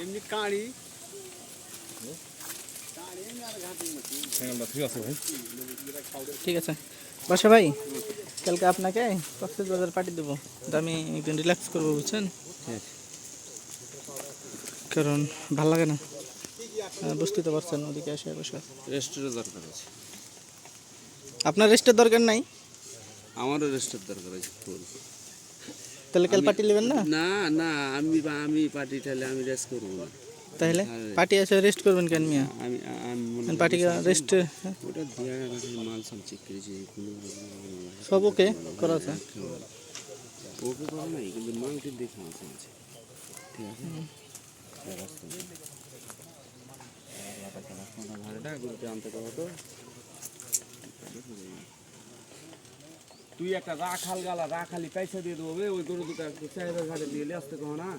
এমনি কাঁড়ি। ঠিক আছে ভাই। ঠিক আছে। বাসা ভাই কালকে আপনাকে কক্সেস বাজার পাঠিয়ে দেবো। তো আমি একদিন রিল্যাক্স করব বুঝছেন? কারণ ভালো লাগে না। আহ, বুঝতেই তো পারছেন ওদিকে এসে বসে। রেস্টের দরকার আছে। আপনার রেস্টের দরকার নাই? আমারও রেস্টের দরকার আছে ফুল। তাহলে কাল পাঠিয়ে নেবেন না না না আমি আমি পার্টি ঠালে আমি রেস্ট করব না তাহলে পার্টি এসে রেস্ট করবেন কেন মিয়া আমি আমি মনে পার্টি রেস্ট ওটা দিয়া গেছে মাল সব চেক করেছি কোনো সব ওকে করা আছে ওকে করা নাই কিন্তু মালটি দেখে আছে আছে ঠিক আছে ভাড়াটা গরুটা আনতে কত তো তুই একটা রাখাল গালা রাখালি পয়সা দিয়ে দেবো ওই গরু দুটো চাহিদা ঘাটে দিয়ে নিয়ে আসতে কহ না?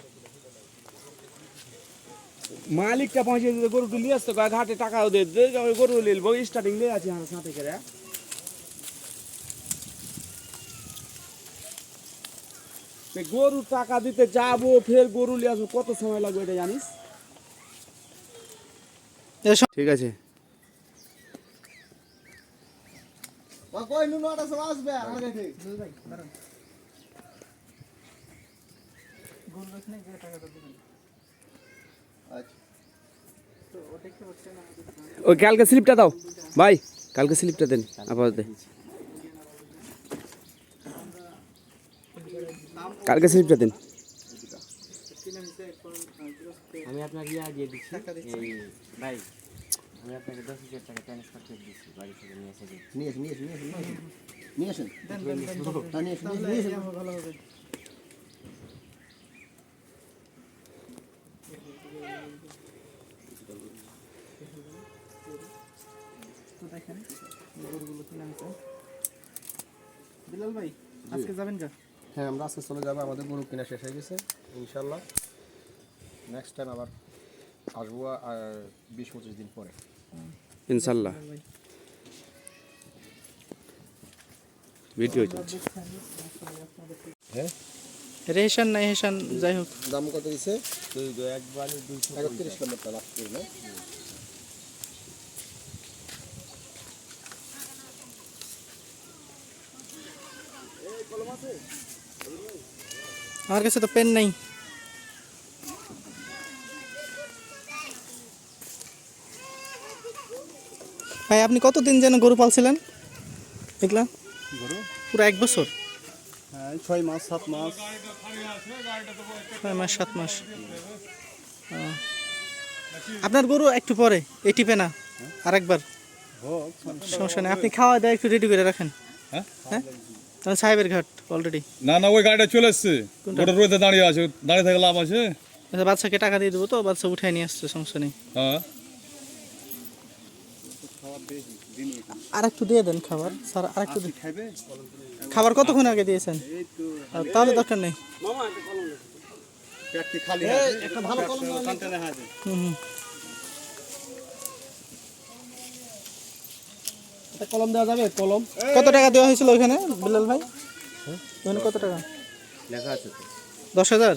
মালিকটা পৌঁছে দিতে গরু নিয়ে আসতে কয় ঘাটে টাকাও দিয়ে দে ওই গরু লিল স্টার্টিং দিয়ে আছে আমার সাথে করে। গরু টাকা দিতে যাব ফের গরু নিয়ে আসব কত সময় লাগবে এটা জানিস? ঠিক আছে। ওই কালকে স্লিপটা দাও। ভাই কালকে স্লিপটা দেন আপাতত। কালকে স্লিপটা দেন। আমি আপনাকে ইয়া দিয়ে দিচ্ছি। ভাই আমি আপনাকে দশ হাজার টাকা ট্রান্সফার করে দিচ্ছি বাড়ি থেকে নিয়ে এসে নিয়ে আসেন নিয়ে আসেন নিয়ে আসেন নিয়ে আসেন হ্যাঁ, নিয়ে আসেন নিয়ে আসেন ভালো হবে দেখেন গরুগুলো কিনে আনছে বিলাল ভাই আজকে যাবেন কা হ্যাঁ আমরা আজকে চলে যাব আমাদের গরু কেনা শেষ হয়ে গেছে ইনশাল্লাহ নেক্সট টাইম আবার আসব আর বিশ পঁচিশ দিন পরে ইনশাল্লাহ ভিডিও চলছে রেশন নাই হেশান যাই হোক দাম কত দিছে একবারে দুইশো একত্রিশ নম্বরটা লাস্ট করে না আমার কাছে তো পেন নেই ভাই আপনি কতদিন যেন গরু পালছিলেন? দেখলাম। গরু? পুরো এক বছর? হ্যাঁ ছয় মাস সাত মাস। ছয় মাস সাত মাস। আপনার গরু একটু পরে এই টিপে না? আরেকবার। হোক সমস্যা নেই। আপনি খাওয়া দাওয়া একটু রেডি করে রাখেন। হ্যাঁ? হ্যাঁ? তাহলে সাহেবের ঘাট অলরেডি না না ওই গাড়িটা চলে এসছে। ওটা রোদে দাঁড়িয়ে আছে। দাঁড়িয়ে থেকে লাভ আছে। আচ্ছা বাচ্চাকে টাকা দিয়ে দেবো তো বাচ্চা উঠায় নিয়ে আসছে সমস্যা নেই। হ্যাঁ। আর একটু দিয়ে দেন খাবার। স্যার আর একটু। খাবার কতক্ষণ আগে দিয়েছেন? আর তাহলে দরকার নেই। একটা কলম দেওয়া যাবে কলম। কত টাকা দেওয়া হয়েছিল ওইখানে বিলাল ভাই? ওখানে কত টাকা? লেখা আছে দশ হাজার?